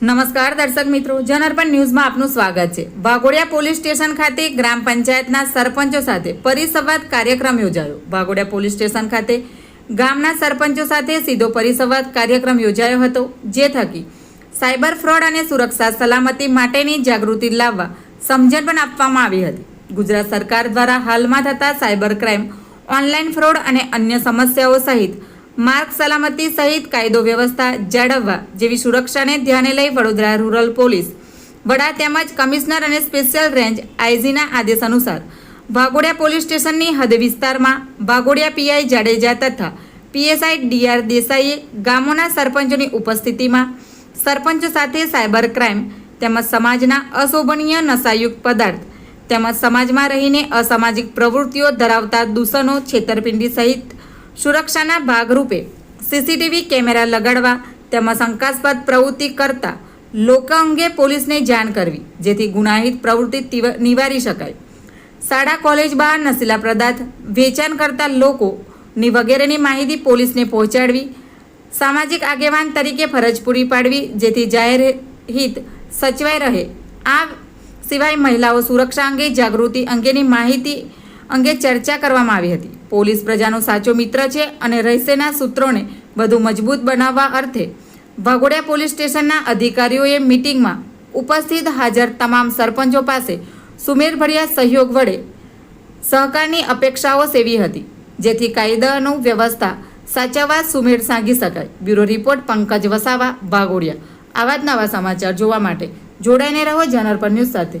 નમસ્કાર દર્શક મિત્રો જનઅર્પણ ન્યૂઝમાં આપનું સ્વાગત છે. વાઘોડિયા પોલીસ સ્ટેશન ખાતે ગ્રામ પંચાયતના સરપંચો સાથે પરિસંવાદ કાર્યક્રમ યોજાયો. વાઘોડિયા પોલીસ સ્ટેશન ખાતે ગામના સરપંચો સાથે સીધો પરિસંવાદ કાર્યક્રમ યોજાયો હતો, જે થકી સાયબર ફ્રોડ અને સુરક્ષા સલામતી માટેની જાગૃતિ લાવવા સમજણ પણ આપવામાં આવી હતી. ગુજરાત સરકાર દ્વારા હાલમાં થતા સાયબર ક્રાઇમ ઓનલાઈન ફ્રોડ અને અન્ય સમસ્યાઓ સહિત માર્ગ સલામતી સહિત કાયદો વ્યવસ્થા જાળવવા જેવી સુરક્ષાને ધ્યાને લઈ વડોદરા રૂરલ પોલીસ, વડા તેમજ કમિશનર અને સ્પેશિયલ રેન્જ આઈજીના આદેશ અનુસાર વાઘોડિયા પોલીસ સ્ટેશનની હદ વિસ્તારમાં વાઘોડિયા પીઆઈ જાડેજા તથા પીએસઆઈ ડીઆર દેસાઈએ ગામોના સરપંચોની ઉપસ્થિતિમાં સરપંચો સાથે સાયબર ક્રાઇમ તેમજ સમાજના અશોભનીય નશાયુક્ત પદાર્થ તેમજ સમાજમાં રહીને અસામાજિક પ્રવૃત્તિઓ ધરાવતા દૂષણો છેતરપિંડી સહિત સુરક્ષાના ભાગરૂપે સીસીટીવી કેમેરા લગાડવા તેમાં શંકાસ્પદ પ્રવૃત્તિ કરતા લોકો અંગે પોલીસને જાણ કરવી, જેથી ગુનાહિત પ્રવૃત્તિ નિવારી શકાય. શાળા, કોલેજ બહાર નશીલા પદાર્થ વેચાણ કરતા લોકોની વગેરેની માહિતી પોલીસને પહોંચાડવી, સામાજિક આગેવાન તરીકે ફરજ પૂરી પાડવી, જેથી જાહેર હિત સચવાઈ રહે. આ સિવાય મહિલાઓ સુરક્ષા અંગે જાગૃતિ અંગેની માહિતી અંગે ચર્ચા કરવામાં આવી હતી. પોલીસ પ્રજાનો સાચો મિત્ર છે અને રહેશેના સૂત્રોને વધુ મજબૂત બનાવવા અર્થે વાઘોડિયા પોલીસ સ્ટેશનના અધિકારીઓએ મિટિંગમાં ઉપસ્થિત હાજર તમામ સરપંચો પાસે સુમેરભર્યા સહયોગ વડે સહકારની અપેક્ષાઓ સેવી હતી. જેથી કાયદાનું વ્યવસ્થા સાચવવા સુમેળ સાંગી શકાય. Bureau report Pankaj Vasava, Vaghodiya. આવા જ નવા સમાચાર જોવા માટે જોડાઈને રહો. જનરપર ન્યૂઝ સાથે.